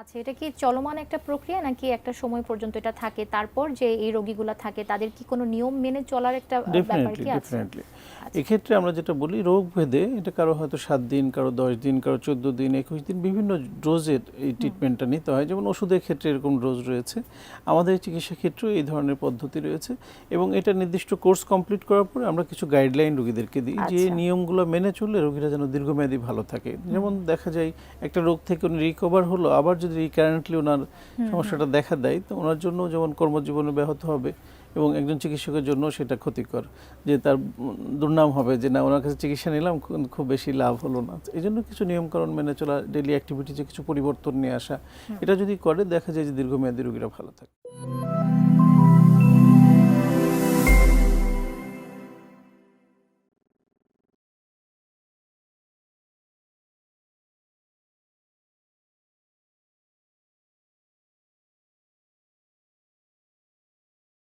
আচ্ছা এটা কি চলমান একটা প্রক্রিয়া নাকি একটা সময় পর্যন্ত এটা থাকে? তারপর যে এই রোগীগুলা থাকে তাদের কি কোনো নিয়ম মেনে চলার একটা ব্যাপার কি আছে? আচ্ছা। এক্ষেত্রে আমরা যেটা বলি রোগ ভেদে এটা কারও হয়তো সাত দিন কারও দশ দিন কারও চোদ্দ দিন একুশ দিন বিভিন্ন ডোজের এই ট্রিটমেন্টটা নিতে হয়। যেমন ওষুধের ক্ষেত্রে এরকম ডোজ রয়েছে। আমাদের চিকিৎসা ক্ষেত্রেও এই ধরনের পদ্ধতি রয়েছে এবং এটা নির্দিষ্ট কোর্স কমপ্লিট করার পরে আমরা কিছু গাইডলাইন রোগীদেরকে দিই যে আচ্ছা। নিয়মগুলো মেনে চললে রোগীরা যেন দীর্ঘমেয়াদী ভালো থাকে। যেমন দেখা যায় একটা রোগ থেকে উনি রিকভার হলো আবার যদি রিকারেন্টলি ওনার সমস্যাটা দেখা দেয় তো ওনার জন্য যেমন কর্মজীবনে ব্যাহত হবে এবং একজন চিকিৎসকের জন্য সেটা ক্ষতিকর যে তার দুর্নাম হবে যে না ওনার কাছে চিকিৎসা নিলাম খুব বেশি লাভ হলো না। এই জন্য কিছু নিয়মকানুন মেনে চলা ডেলি অ্যাক্টিভিটিতে কিছু পরিবর্তন নিয়ে আসা এটা যদি করে দেখা যায় যে দীর্ঘমেয়াদী রোগীরা ভালো থাকে।